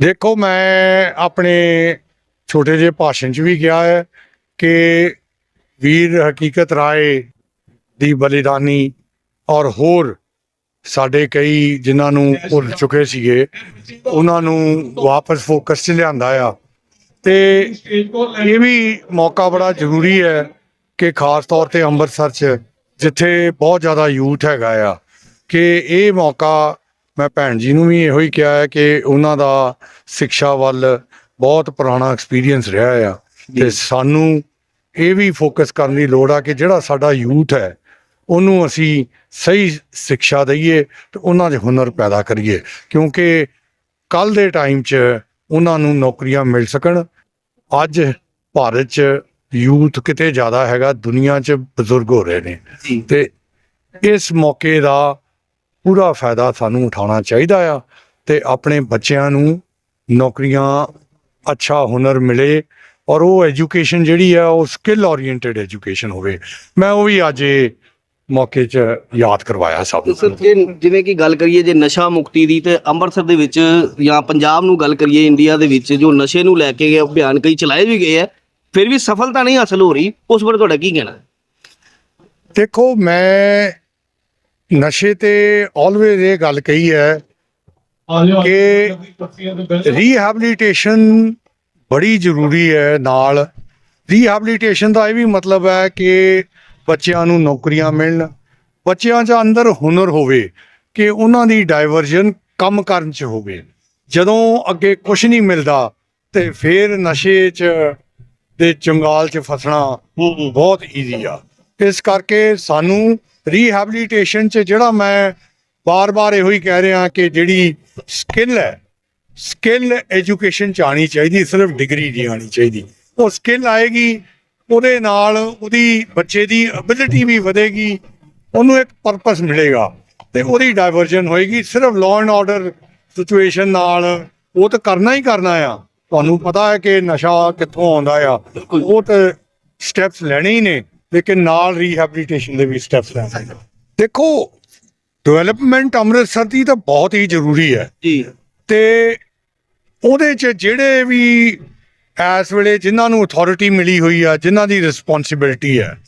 ਦੇਖੋ, ਮੈਂ ਆਪਣੇ ਛੋਟੇ ਜਿਹੇ ਭਾਸ਼ਣ 'ਚ ਵੀ ਕਿਹਾ ਹੈ ਕਿ ਵੀਰ ਹਕੀਕਤ ਰਾਏ ਦੀ ਬਲੀਦਾਨੀ ਔਰ ਹੋਰ ਸਾਡੇ ਕਈ ਜਿਨ੍ਹਾਂ ਨੂੰ ਭੁੱਲ ਚੁੱਕੇ ਸੀਗੇ, ਉਹਨਾਂ ਨੂੰ ਵਾਪਸ ਫੋਕਸ 'ਚ ਲਿਆਂਦਾ ਆ। ਤੇ ਇਹ ਵੀ ਮੌਕਾ ਬੜਾ ਜ਼ਰੂਰੀ ਹੈ ਕਿ ਖਾਸ ਤੌਰ ਤੇ ਅੰਮ੍ਰਿਤਸਰ 'ਚ, ਜਿੱਥੇ ਬਹੁਤ ਜ਼ਿਆਦਾ ਯੂਥ ਹੈਗਾ ਆ, ਕਿ ਇਹ ਮੌਕਾ ਮੈਂ ਭੈਣ ਜੀ ਨੂੰ ਵੀ ਇਹੋ ਹੀ ਕਿਹਾ ਹੈ ਕਿ ਉਹਨਾਂ ਦਾ ਸਿੱਖਿਆ ਵੱਲ ਬਹੁਤ ਪੁਰਾਣਾ ਐਕਸਪੀਰੀਅੰਸ ਰਿਹਾ ਆ। ਤੇ ਸਾਨੂੰ ਇਹ ਵੀ ਫੋਕਸ ਕਰਨ ਦੀ ਲੋੜ ਆ ਕਿ ਜਿਹੜਾ ਸਾਡਾ ਯੂਥ ਹੈ ਉਹਨੂੰ ਅਸੀਂ ਸਹੀ ਸਿੱਖਿਆ ਦਈਏ ਤੇ ਉਹਨਾਂ 'ਚ ਹੁਨਰ ਪੈਦਾ ਕਰੀਏ। ਕਿਉਂਕਿ ਕੱਲ ਦੇ ਟਾਈਮ 'ਚ ਉਹਨਾਂ ਨੂੰ ਨੌਕਰੀਆਂ ਮਿਲ ਸਕਣ। ਅੱਜ ਭਾਰਤ 'ਚ ਯੂਥ ਕਿਤੇ ਜ਼ਿਆਦਾ ਹੈਗਾ ਦੁਨੀਆ 'ਚ ਬਜ਼ੁਰਗ ਹੋ ਰਹੇ ਨੇ। ਤੇ ਇਸ ਮੌਕੇ ਦਾ ਪੂਰਾ ਫਾਇਦਾ ਸਾਨੂੰ ਉਠਾਉਣਾ ਚਾਹੀਦਾ ਆ ਤੇ ਆਪਣੇ ਬੱਚਿਆਂ ਨੂੰ ਨੌਕਰੀਆਂ ਅੱਛਾ ਹੁਨਰ ਮਿਲੇ ਔਰ ਉਹ ਐਜੂਕੇਸ਼ਨ ਜਿਹੜੀ ਆ ਉਹ ਸਕਿੱਲ ਓਰੀਐਂਟਡ ਐਜੂਕੇਸ਼ਨ ਹੋਵੇ। ਮੈਂ ਉਹ ਵੀ ਅੱਜ ਮੌਕੇ 'ਚ ਯਾਦ ਕਰਵਾਇਆ ਸਭ ਨੂੰ। ਸਰ ਜਿਵੇਂ ਕਿ ਗੱਲ ਕਰੀਏ ਜੇ ਨਸ਼ਾ ਮੁਕਤੀ ਦੀ ਤੇ ਅੰਮ੍ਰਿਤਸਰ ਦੇ ਵਿੱਚ ਜਾਂ ਪੰਜਾਬ ਨੂੰ ਗੱਲ ਕਰੀਏ ਇੰਡੀਆ ਦੇ ਵਿੱਚ ਜੋ ਨਸ਼ੇ ਨੂੰ ਲੈ ਕੇ ਅਭਿਆਨ ਕਈ ਚਲਾਏ ਵੀ ਗਏ ਆ ਫਿਰ ਵੀ ਸਫਲਤਾ ਨਹੀਂ ਹਾਸਲ ਹੋ ਰਹੀ ਉਸ ਬਾਰੇ ਤੁਹਾਡਾ ਕੀ ਕਹਿਣਾ? ਦੇਖੋ ਮੈਂ ਨਸ਼ੇ ਤੇ ਆਲਵੇਜ਼ ਇਹ ਗੱਲ ਕਹੀ ਹੈ ਕਿ ਰੀਹੈਬਿਲਿਟੇਸ਼ਨ ਬੜੀ ਜ਼ਰੂਰੀ ਹੈ ਨਾਲ। ਰੀਹੈਬਿਲਿਟੇਸ਼ਨ ਦਾ ਇਹ ਵੀ ਮਤਲਬ ਹੈ ਕਿ ਬੱਚਿਆਂ ਨੂੰ ਨੌਕਰੀਆਂ ਮਿਲਣ ਬੱਚਿਆਂ 'ਚ ਅੰਦਰ ਹੁਨਰ ਹੋਵੇ ਕਿ ਉਹਨਾਂ ਦੀ ਡਾਈਵਰਜਨ ਕੰਮ ਕਰਨ 'ਚ ਹੋਵੇ। ਜਦੋਂ ਅੱਗੇ ਕੁਝ ਨਹੀਂ ਮਿਲਦਾ ਤੇ ਫਿਰ ਨਸ਼ੇ 'ਚ ਤੇ ਚੰਗਾਲ 'ਚ ਫਸਣਾ ਬਹੁਤ ਈਜ਼ੀ ਆ। ਇਸ ਕਰਕੇ ਸਾਨੂੰ ਰੀਹੈਬਿਲਿਟੇਸ਼ਨ 'ਚ ਜਿਹੜਾ ਮੈਂ ਬਾਰ-ਬਾਰ ਇਹੋ ਹੀ ਕਹਿ ਰਿਹਾ ਕਿ ਜਿਹੜੀ ਸਕਿੱਲ ਹੈ ਸਕਿੱਲ ਐਜੂਕੇਸ਼ਨ ਚ ਆਣੀ ਚਾਹੀਦੀ ਸਿਰਫ ਡਿਗਰੀ ਨਹੀਂ ਆਣੀ ਚਾਹੀਦੀ। ਉਹ ਸਕਿੱਲ ਆਏਗੀ ਉਹਦੇ ਨਾਲ ਉਹਦੀ ਬੱਚੇ ਦੀ ਐਬਿਲਿਟੀ ਵੀ ਵਧੇਗੀ ਉਹਨੂੰ ਇੱਕ ਪਰਪਸ ਮਿਲੇਗਾ ਤੇ ਉਹਦੀ ਡਾਈਵਰਜਨ ਹੋਏਗੀ। ਸਿਰਫ ਲਾਅ ਐਂਡ ਆਰਡਰ ਸਿਚੁਏਸ਼ਨ ਨਾਲ ਉਹ ਤਾਂ ਕਰਨਾ ਹੀ ਕਰਨਾ ਆ। ਤੁਹਾਨੂੰ ਪਤਾ ਹੈ ਕਿ ਨਸ਼ਾ ਕਿੱਥੋਂ ਆਉਂਦਾ ਆ ਉਹ ਤਾਂ ਸਟੈਪਸ ਲੈਣੇ ਹੀ ਨੇ। ਲੇਕਿਨ ਨਾਲ ਰੀਹੈਬਿਲਿਟੇਸ਼ਨ ਦੇ ਵੀ ਸਟੈਪਸ ਲੈਣੇ ਦੇਖੋ ਡਿਵੈਲਪਮੈਂਟ ਅੰਮ੍ਰਿਤਸਰ ਦੀ ਤਾਂ ਬਹੁਤ ਹੀ ਜ਼ਰੂਰੀ ਹੈ। ਜੀ। ਤੇ ਉਹਦੇ ਚ ਜਿਹੜੇ ਵੀ ਇਸ ਵੇਲੇ ਜਿਨ੍ਹਾਂ ਨੂੰ ਅਥਾਰਟੀ ਮਿਲੀ ਹੋਈ ਆ ਜਿਨ੍ਹਾਂ ਦੀ ਰਿਸਪੌਂਸਿਬਿਲਟੀ ਹੈ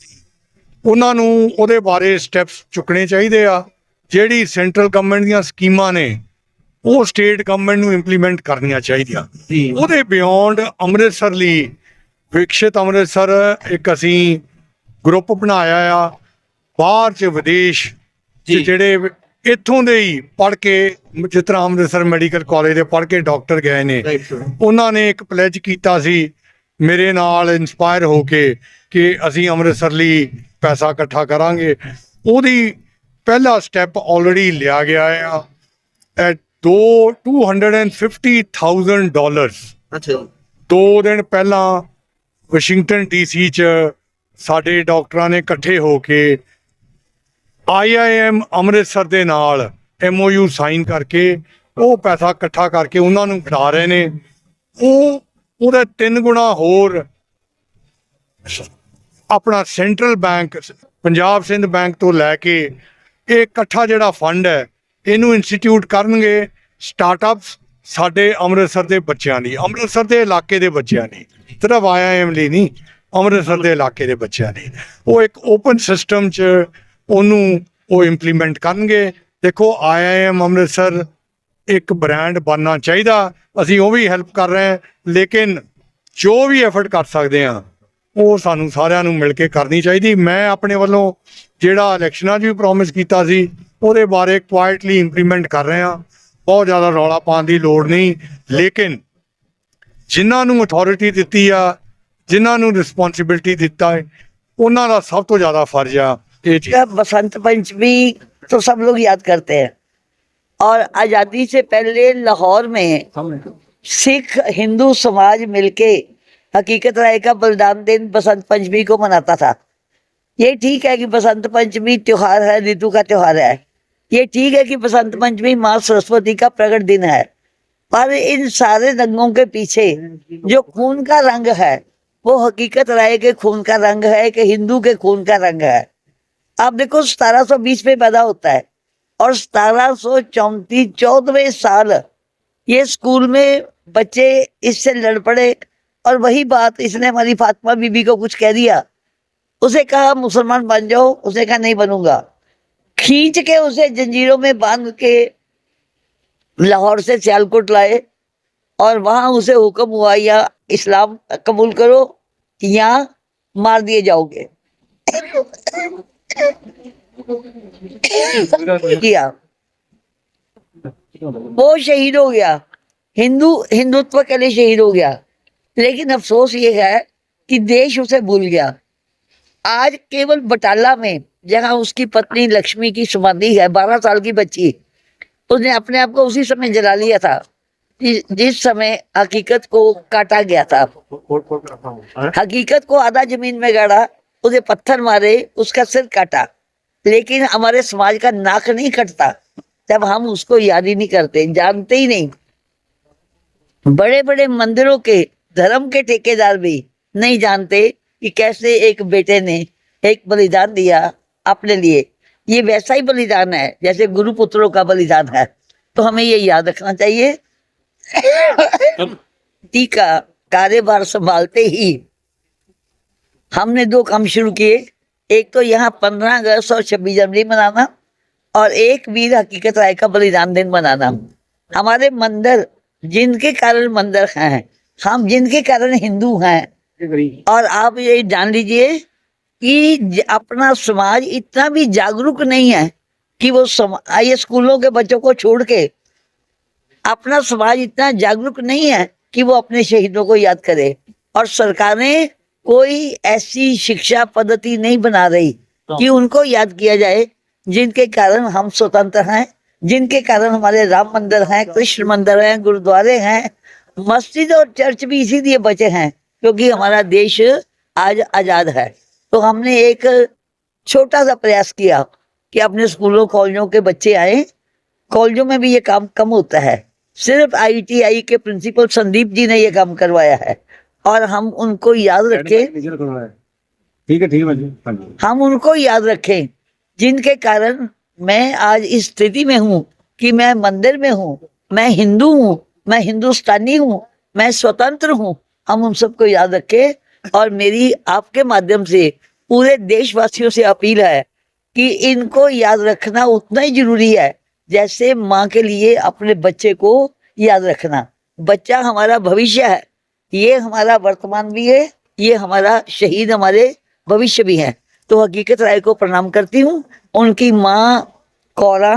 ਉਹਨਾਂ ਨੂੰ ਉਹਦੇ ਬਾਰੇ ਸਟੈਪਸ ਚੁੱਕਣੇ ਚਾਹੀਦੇ ਆ। ਜਿਹੜੀ ਸੈਂਟਰਲ ਗਵਰਨਮੈਂਟ ਦੀਆਂ ਸਕੀਮਾਂ ਨੇ ਉਹ ਸਟੇਟ ਗਵਰਨਮੈਂਟ ਨੂੰ ਇੰਪਲੀਮੈਂਟ ਕਰਨੀਆਂ ਚਾਹੀਦੀਆਂ। ਉਹਦੇ ਬਿਯੋਂਡ ਅੰਮ੍ਰਿਤਸਰ ਲਈ ਵਿਕਸਿਤ ਅੰਮ੍ਰਿਤਸਰ ਇੱਕ ਅਸੀਂ ਗਰੁੱਪ ਬਣਾਇਆ ਆ ਬਾਹਰ ਚ ਵਿਦੇਸ਼ ਚ ਜੀ। ਜਿਹੜੇ ਇੱਥੋਂ ਦੇ ਹੀ ਪੜ੍ਹ ਕੇ ਜਿਸ ਤਰ੍ਹਾਂ ਅੰਮ੍ਰਿਤਸਰ ਮੈਡੀਕਲ ਕਾਲਜ ਦੇ ਪੜ੍ਹ ਕੇ ਡਾਕਟਰ ਗਏ ਨੇ। ਉਹਨਾਂ ਨੇ ਇੱਕ ਪਲੇਜ ਕੀਤਾ ਸੀ ਮੇਰੇ ਨਾਲ ਇਨਸਪਾਇਰ ਹੋ ਕੇ ਕਿ ਅਸੀਂ ਅੰਮ੍ਰਿਤਸਰ ਲਈ ਪੈਸਾ ਇਕੱਠਾ ਕਰਾਂਗੇ। ਉਹਦੀ ਪਹਿਲਾ ਸਟੈਪ ਆਲਰੇਡੀ ਲਿਆ ਗਿਆ ਆ ਐਟ ਦੋ 250000 ਡਾਲਰਸ ਅੱਛਾ ਦੋ ਦਿਨ ਪਹਿਲਾਂ ਵਾਸ਼ਿੰਗਟਨ ਡੀਸੀ ਚ ਸਾਡੇ ਡਾਕਟਰਾਂ ਨੇ ਇਕੱਠੇ ਹੋ ਕੇ ਆਈਆਈਐਮ ਅੰਮ੍ਰਿਤਸਰ ਦੇ ਨਾਲ ਐਮਓਯੂ ਸਾਈਨ ਕਰਕੇ ਉਹ ਪੈਸਾ ਇਕੱਠਾ ਕਰਕੇ ਉਹਨਾਂ ਨੂੰ ਫੜਾ ਰਹੇ ਨੇ। ਉਹ ਉਹਦਾ ਤਿੰਨ ਗੁਣਾ ਹੋਰ ਆਪਣਾ central bank, Punjab Sind bank ਤੋਂ ਲੈ ਕੇ ਇਹ ਇਕੱਠਾ ਜਿਹੜਾ ਫੰਡ ਹੈ, ਇਹਨੂੰ ਇੰਸਟੀਚਿਊਟ ਕਰਨਗੇ ਸਟਾਰਟਅਪਸ ਸਾਡੇ ਅੰਮ੍ਰਿਤਸਰ ਦੇ ਬੱਚਿਆਂ ਲਈ, ਅੰਮ੍ਰਿਤਸਰ ਦੇ ਇਲਾਕੇ ਦੇ ਬੱਚਿਆਂ ਲਈ। ਸਿਰਫ ਐਮ ਲਈ ਨਹੀਂ ਅੰਮ੍ਰਿਤਸਰ ਦੇ ਇਲਾਕੇ ਦੇ ਬੱਚਿਆਂ ਲਈ ਉਹ ਇੱਕ ਓਪਨ ਸਿਸਟਮ 'ਚ ਉਹਨੂੰ ਉਹ ਇੰਪਲੀਮੈਂਟ ਕਰਨਗੇ। ਦੇਖੋ ਆਈਆਈਐਮ ਅੰਮ੍ਰਿਤਸਰ ਇੱਕ ਬ੍ਰਾਂਡ ਬਣਨਾ ਚਾਹੀਦਾ। ਅਸੀਂ ਉਹ ਵੀ ਹੈਲਪ ਕਰ ਰਹੇ ਹਾਂ, ਲੇਕਿਨ ਜੋ ਵੀ ਐਫਰਟ ਕਰ ਸਕਦੇ ਹਾਂ, ਉਹ ਸਾਨੂੰ ਸਾਰਿਆਂ ਨੂੰ ਮਿਲ ਕੇ ਕਰਨੀ ਚਾਹੀਦੀ। ਮੈਂ ਆਪਣੇ ਵੱਲੋਂ ਜਿਹੜਾ ਇਲੈਕਸ਼ਨਾਂ 'ਚ ਵੀ ਪ੍ਰੋਮਿਸ ਕੀਤਾ ਸੀ, ਉਹਦੇ ਬਾਰੇ ਕੁਆਇਟਲੀ ਇੰਪਲੀਮੈਂਟ ਕਰ ਰਹੇ ਹਾਂ। ਬਹੁਤ ਜ਼ਿਆਦਾ ਰੌਲਾ ਪਾਉਣ ਦੀ ਲੋੜ ਨਹੀਂ। ਲੇਕਿਨ ਜਿਨ੍ਹਾਂ ਨੂੰ ਅਥਾਰਟੀ ਦਿੱਤੀ ਆ ਜਿਨ੍ਹਾਂ ਨੂੰ ਰਿਸਪੌਂਸਿਬਿਲਟੀ ਦਿੱਤਾ ਹੈ ਉਹਨਾਂ ਦਾ ਸਭ ਤੋਂ ਜ਼ਿਆਦਾ ਫਰਜ਼ ਆ ਇਹ ਚੀਜ਼ का बसंत पंचमी तो सब लोग याद करते हैं और आज़ादी से पहले लाहौर में सिख हिंदू समाज मिलके हकीकत राय का बलिदान दिन बसंत पंचमी को मनाता था ये ठीक है कि बसंत पंचमी त्योहार है ऋतु का त्योहार है ये ठीक है कि बसंत पंचमी माँ सरस्वती का प्रकट दिन है पर इन सारे रंगों के पीछे जो खून का रंग है वो हकीकत राय के खून का रंग है कि हिंदू के खून का रंग है। आप देखो 1720 में पैदा होता है और सतारह सौ चौंतीस, चौदहवें साल ये स्कूल में बच्चे इससे लड़ पड़े और वही बात इसने हमारी फातिमा बीबी को कुछ कह दिया। उसे कहा, मुसलमान बन जाओ। उसे कहा, नहीं बनूँगा। खींच के उसे जंजीरों में बाँध के लाहौर से सियालकोट लाए। और वहां उसे हुक्म हुआ या इस्लाम कबूल करो या मार दिए जाओगे किया वो शहीद हो गया हिंदू हिंदुत्व के लिए शहीद हो गया लेकिन अफसोस ये है कि देश उसे भूल गया आज केवल बटाला में जहां उसकी पत्नी लक्ष्मी की समाधि है बारह साल की बच्ची उसने अपने आप को उसी समय जला लिया था जि- जिस समय हकीकत को काटा गया था हकीकत को आधा जमीन में गाड़ा उसे पत्थर मारे उसका सिर काटा लेकिन हमारे समाज का नाक नहीं कटता जब हम उसको याद ही नहीं करते जानते ही नहीं बड़े बड़े मंदिरों के धर्म के ठेकेदार भी नहीं जानते कि कैसे एक बेटे ने एक बलिदान दिया अपने लिए ये वैसा ही बलिदान है जैसे गुरु पुत्रों का बलिदान है तो हमें ये याद रखना चाहिए टी का कार्यभार संभालते ही हमने दो काम शुरू किए एक तो यहाँ पंद्रह अगस्त और छब्बीस जनवरी मनाना और एक वीर हकीकत राय का बलिदान दिन मनाना हमारे मंदिर जिनके कारण मंदिर हैं हम जिनके कारण हिंदू हैं और आप ये जान लीजिए कि ज- अपना समाज इतना भी जागरूक नहीं है कि वो सम, ये स्कूलों के बच्चों को छोड़ के अपना समाज इतना जागरूक नहीं है कि वो अपने शहीदों को याद करे और सरकारें कोई ऐसी शिक्षा पद्धति नहीं बना रही कि उनको याद किया जाए जिनके कारण हम स्वतंत्र हैं जिनके कारण हमारे राम मंदिर हैं कृष्ण मंदिर हैं गुरुद्वारे हैं मस्जिद और चर्च भी इसीलिए बचे हैं क्योंकि हमारा देश आज आजाद है तो हमने एक छोटा सा प्रयास किया कि अपने स्कूलों कॉलेजों के बच्चे आए कॉलेजों में भी ये काम कम होता है सिर्फ आईटीआई के प्रिंसिपल संदीप जी ने ये काम करवाया है और हम उनको याद रखें ठीक है ठीक है भाजी हाँ जी हम उनको याद रखें जिनके कारण मैं आज इस स्थिति में हूँ कि मैं मंदिर में हूँ मैं हिंदू हूँ मैं हिंदुस्तानी हूँ मैं स्वतंत्र हूँ हम उन सबको याद रखें और मेरी आपके माध्यम से पूरे देशवासियों से अपील है कि इनको याद रखना उतना ही जरूरी है जैसे माँ के लिए अपने बच्चे को याद रखना बच्चा हमारा भविष्य है ये हमारा वर्तमान भी है ये हमारा शहीद हमारे भविष्य भी है तो हकीकत राय को प्रणाम करती हूँ उनकी माँ कौरा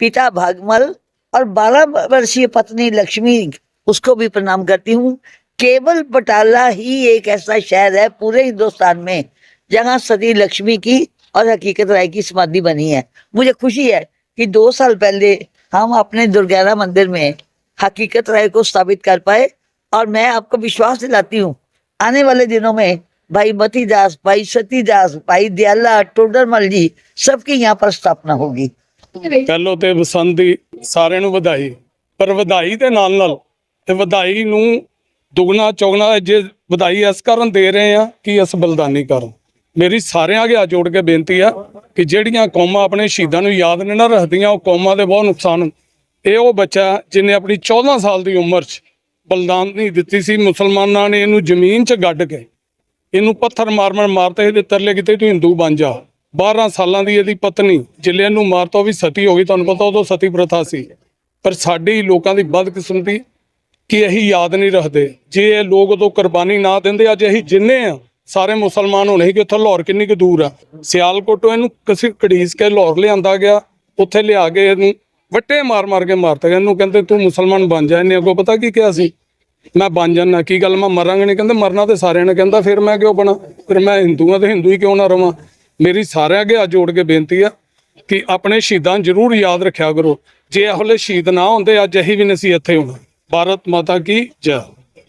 पिता भागमल और बारह वर्षीय पत्नी लक्ष्मी उसको भी प्रणाम करती हूँ केवल बटाला ही एक ऐसा शहर है पूरे हिंदुस्तान में जहाँ सती लक्ष्मी की और हकीकत राय की समाधि बनी है मुझे खुशी है कि दो साल पहले हम अपने दुर्गाना मंदिर में हकीकत राय को स्थापित कर पाए और मैं आपको विश्वास दिलाती हूँ आने वाले दिनों में भाई मती दास भाई सती दास भाई दयाला टोडरमल जी सबकी यहाँ पर स्थापना होगी ਪਹਿਲੋਂ ਤੇ ਬਸੰਤ ਦੀ ਸਾਰਿਆਂ ਨੂੰ ਵਧਾਈ ਪਰ ਵਧਾਈ ਦੇ ਨਾਲ ਨਾਲ ਤੇ ਵਧਾਈ ਨੂੰ ਦੁਗਣਾ ਚੌਗਣਾ ਜੇ ਵਧਾਈ ਇਸ ਕਾਰਨ ਦੇ ਰਹੇ ਆ ਕਿ ਇਸ ਬਲਦਾਨੀ ਕਾਰਨ ਮੇਰੀ ਸਾਰਿਆਂ ਅੱਗੇ ਹੱਥ ਜੋੜ ਕੇ ਬੇਨਤੀ ਆ ਕਿ ਜਿਹੜੀਆਂ ਕੌਮਾਂ ਆਪਣੇ ਸ਼ਹੀਦਾਂ ਨੂੰ ਯਾਦ ਨਹੀਂ ਨਾ ਰੱਖਦੀਆਂ, ਉਹ ਕੌਮਾਂ ਦੇ ਬਹੁਤ ਨੁਕਸਾਨ ਇਹ ਉਹ ਬੱਚਾ ਜਿਹਨੇ ਆਪਣੀ 14 ਸਾਲ ਦੀ ਉਮਰ 'ਚ ਬਲਿਦਾਨ ਨਹੀਂ ਦਿੱਤੀ ਸੀ, ਮੁਸਲਮਾਨਾਂ ਨੇ ਇਹਨੂੰ ਜ਼ਮੀਨ 'ਚ ਗੱਡ ਕੇ ਇਹਨੂੰ ਪੱਥਰ ਮਾਰ ਮਾਰ ਮਾਰਤੇ ਇਹਦੇ ਤਰਲੇ ਕਿਤੇ ਤੂੰ ਹਿੰਦੂ ਬਣ ਜਾ। 12 ਸਾਲਾਂ ਦੀ ਇਹਦੀ ਪਤਨੀ ਜਿਲੇ ਇਹਨੂੰ ਮਾਰਤਾ, ਉਹ ਵੀ ਸਤੀ ਹੋ ਗਈ, ਤੁਹਾਨੂੰ ਪਤਾ ਉਦੋਂ ਸਤੀ ਪ੍ਰਥਾ ਸੀ। ਪਰ ਸਾਡੀ ਲੋਕਾਂ ਦੀ ਬਦਕਿਸਮਤੀ ਕਿ ਇਹੀ ਯਾਦ ਨਹੀਂ ਰੱਖਦੇ। ਜੇ ਇਹ ਲੋਕ ਉਦੋਂ ਕੁਰਬਾਨੀ ਨਾ ਦਿੰਦੇ, ਅੱਜ ਅਸੀਂ ਜਿੰਨੇ ਆ ਸਾਰੇ ਮੁਸਲਮਾਨ ਹੋਣੇ ਸੀ ਕਿ ਉੱਥੋਂ ਲਾਹੌਰ ਕਿੰਨੀ ਕੁ ਦੂਰ ਆ। ਸਿਆਲਕੋਟੋਂ ਇਹਨੂੰ ਕਿਸੇ ਕੜੀਸ ਕੇ ਲਾਹੌਰ ਲਿਆਂਦਾ ਗਿਆ, ਉੱਥੇ ਲਿਆ ਕੇ ਇਹਨੂੰ ਵੱਟੇ ਮਾਰ ਮਾਰ ਕੇ ਮਾਰਤਾ ਗਿਆ। ਇਹਨੂੰ ਕਹਿੰਦੇ, ਤੂੰ ਮੁਸਲਮਾਨ ਬਣ ਜਾ। ਇਹਨੇ ਅੱਗੋਂ ਪਤਾ ਕੀ ਕਿਹਾ ਸੀ? ਮੈਂ ਬਣ ਜਾਣਾ ਕੀ ਗੱਲ? ਮੈਂ ਮਰਾਂਗਾ ਨਹੀਂ ਕਹਿੰਦੇ, ਮਰਨਾ ਤੇ ਸਾਰਿਆਂ ਨੇ। ਕਹਿੰਦਾ, ਫਿਰ ਮੈਂ ਕਿਉਂ ਬਣਾ? ਫਿਰ ਮੈਂ ਹਿੰਦੂ ਆ ਤੇ ਹਿੰਦੂ ਹੀ ਕਿਉਂ ਨਾ ਰਵਾਂ? ਮੇਰੀ ਸਾਰਿਆਂ ਅੱਗੇ ਹੱਥ ਜੋੜ ਕੇ ਬੇਨਤੀ ਆ ਕਿ ਆਪਣੇ ਸ਼ਹੀਦਾਂ ਜ਼ਰੂਰ ਯਾਦ ਰੱਖਿਆ ਕਰੋ। ਜੇ ਇਹੋ ਜਿਹੇ ਸ਼ਹੀਦ ਨਾ ਹੁੰਦੇ, ਅੱਜ ਅਸੀਂ ਵੀ ਨਹੀਂ ਸੀ ਇੱਥੇ ਹੋਣਾ। ਭਾਰਤ ਮਾਤਾ ਕੀ ਜੈ।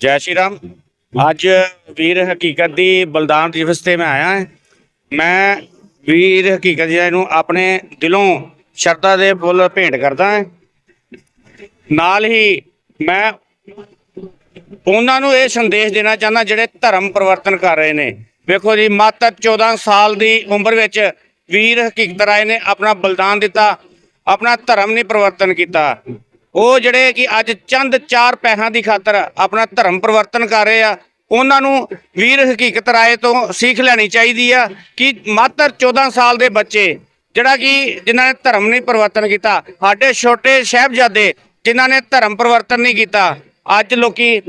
ਜੈ ਸ਼੍ਰੀ ਰਾਮ। ਅੱਜ ਵੀਰ ਹਕੀਕਤ ਦੀ ਬਲਿਦਾਨ ਦਿਵਸ ਤੇ ਮੈਂ ਆਇਆ ਹਾਂ। ਮੈਂ ਵੀਰ ਹਕੀਕਤ ਜੀ ਨੂੰ ਆਪਣੇ ਦਿਲੋਂ ਸ਼ਰਧਾ ਦੇ ਫੁੱਲ ਭੇਂਟ ਕਰਦਾ ਹਾਂ। ਨਾਲ ਹੀ ਮੈਂ ਉਹਨਾਂ ਨੂੰ ਇਹ ਸੰਦੇਸ਼ ਦੇਣਾ ਚਾਹੁੰਦਾ ਜਿਹੜੇ ਧਰਮ ਪਰਿਵਰਤਨ ਕਰ ਰਹੇ ਨੇ। ਵੇਖੋ ਜੀ ਮਾਤਰ 14 ਸਾਲ ਦੀ ਉਮਰ ਵਿੱਚ ਵੀਰ ਹਕੀਕਤ ਰਾਏ ਨੇ ਆਪਣਾ ਬਲਿਦਾਨ ਦਿੱਤਾ, ਆਪਣਾ ਧਰਮ ਨਹੀਂ ਪਰਿਵਰਤਨ ਕੀਤਾ। ਉਹ ਜਿਹੜੇ ਕਿ ਅੱਜ ਚੰਦ ਚਾਰ ਪੈਸਿਆਂ ਦੀ ਖਾਤਰ ਆਪਣਾ ਧਰਮ ਪਰਿਵਰਤਨ ਕਰ ਰਹੇ ਆ, ਉਹਨਾਂ ਨੂੰ ਵੀਰ ਹਕੀਕਤ ਰਾਏ ਤੋਂ ਸਿੱਖ ਲੈਣੀ ਚਾਹੀਦੀ ਆ ਕਿ ਮਾਤਰ 14 ਸਾਲ ਦੇ ਬੱਚੇ ਜਿਹੜਾ ਕਿ ਜਿਨ੍ਹਾਂ ਨੇ ਧਰਮ ਨਹੀਂ ਪਰਿਵਰਤਨ ਕੀਤਾ, ਸਾਡੇ ਛੋਟੇ ਸਾਹਿਬਜ਼ਾਦੇ ਜਿਨ੍ਹਾਂ ਨੇ ਧਰਮ ਪਰਿਵਰਤਨ ਨਹੀਂ ਕੀਤਾ, ਅੱਜ ਲੋਕੀ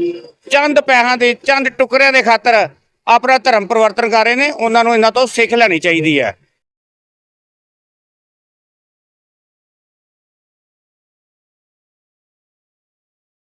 ਚੰਦ ਪੈਸਿਆਂ ਦੇ, ਚੰਦ ਟੁਕੜਿਆਂ ਦੇ ਖਾਤਰ ਆਪਣਾ ਧਰਮ ਪਰਿਵਰਤਨ ਕਰ ਰਹੇ ਨੇ, ਉਹਨਾਂ ਨੂੰ ਇਹਨਾਂ ਤੋਂ ਸਿੱਖ ਲੈਣੀ ਚਾਹੀਦੀ ਹੈ।